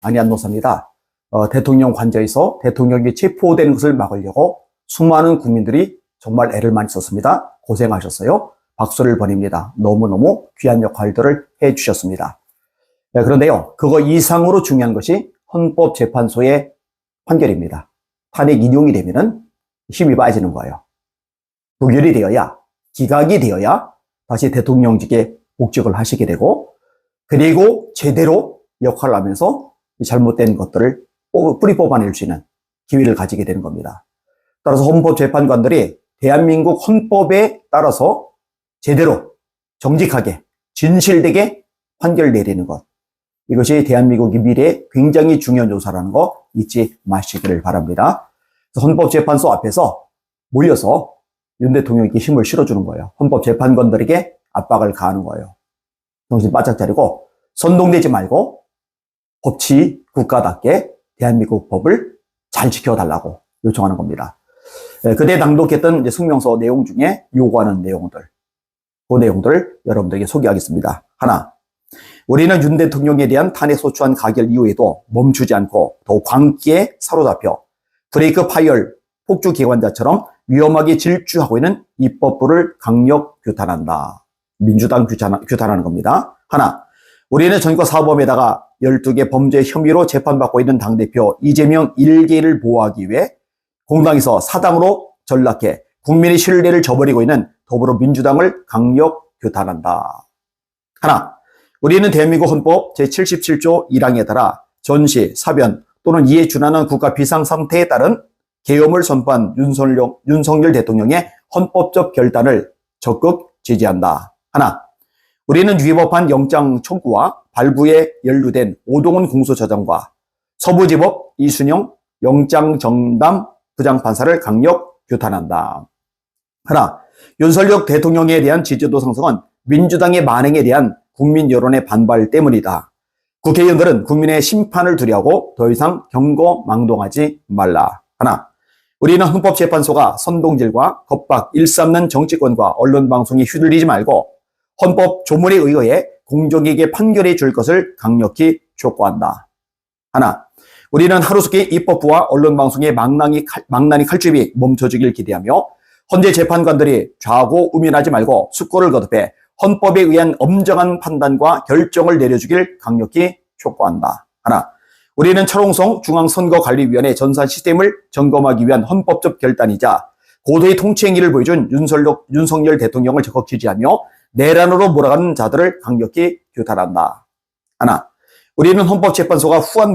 아니한 노사입니다. 어, 대통령 관저에서 대통령이 체포되는 것을 막으려고 수많은 국민들이 정말 애를 많이 썼습니다. 고생하셨어요. 박수를 보냅니다. 너무너무 귀한 역할들을 해 주셨습니다. 네, 그런데요, 그거 이상으로 중요한 것이 헌법재판소의 판결입니다. 탄핵 인용이 되면은 힘이 빠지는 거예요. 부결이 되어야, 기각이 되어야 다시 대통령직에 복직을 하시게 되고, 그리고 제대로 역할을 하면서 이 잘못된 것들을 뽑- 뿌리 뽑아낼 수 있는 기회를 가지게 되는 겁니다. 따라서 헌법재판관들이 대한민국 헌법에 따라서 제대로 정직하게 진실되게 판결 내리는 것. 이것이 대한민국의 미래에 굉장히 중요한 요소라는 거 잊지 마시기를 바랍니다. 헌법재판소 앞에서 몰려서 윤 대통령에게 힘을 실어주는 거예요. 헌법재판관들에게 압박을 가하는 거예요. 정신 바짝 차리고 선동되지 말고 법치 국가답게 대한민국 법을 잘 지켜달라고 요청하는 겁니다. 예, 그때 당독했던 이제 성명서 내용 중에 요구하는 내용들, 그 내용들을 여러분들에게 소개하겠습니다. 하나, 우리는 윤 대통령에 대한 탄핵 소추안 가결 이후에도 멈추지 않고 더욱 광기에 사로잡혀 브레이크 파이얼 폭주 기관자처럼 위험하게 질주하고 있는 입법부를 강력 규탄한다. 민주당 규탄, 규탄하는 겁니다. 하나, 우리는 전과 사범에다가 12개 범죄 혐의로 재판받고 있는 당대표 이재명 1개를 보호하기 위해 공당에서 사당으로 전락해 국민의 신뢰를 저버리고 있는 더불어민주당을 강력 규탄한다. 하나, 우리는 대한민국 헌법 제77조 1항에 따라 전시, 사변 또는 이에 준하는 국가 비상상태에 따른 계엄을 선포한 윤석열, 윤석열 대통령의 헌법적 결단을 적극 지지한다. 하나, 우리는 위법한 영장 청구와 발부에 연루된 오동훈 공소처장과 서부지법 이순영 영장 정담 부장판사를 강력 규탄한다. 하나, 윤석열 대통령에 대한 지지도 상승은 민주당의 만행에 대한 국민 여론의 반발 때문이다. 국회의원들은 국민의 심판을 두려하고 더 이상 경고 망동하지 말라. 하나, 우리는 헌법재판소가 선동질과 겁박, 일삼는 정치권과 언론방송에 휘둘리지 말고 헌법 조문에 의거해 공정에게 판결해 줄 것을 강력히 촉구한다. 하나, 우리는 하루속히 입법부와 언론방송의 망나니, 칼, 망나니 칼집이 멈춰지길 기대하며 헌재 재판관들이 좌고 우민하지 말고 숙고를 거듭해 헌법에 의한 엄정한 판단과 결정을 내려주길 강력히 촉구한다. 하나, 우리는 철옹성 중앙선거관리위원회 전산 시스템을 점검하기 위한 헌법적 결단이자 고도의 통치 행위를 보여준 윤석열, 윤석열 대통령을 적극 지지하며 내란으로 몰아가는 자들을 강력히 규탄한다. 하나, 우리는 헌법재판소가 후한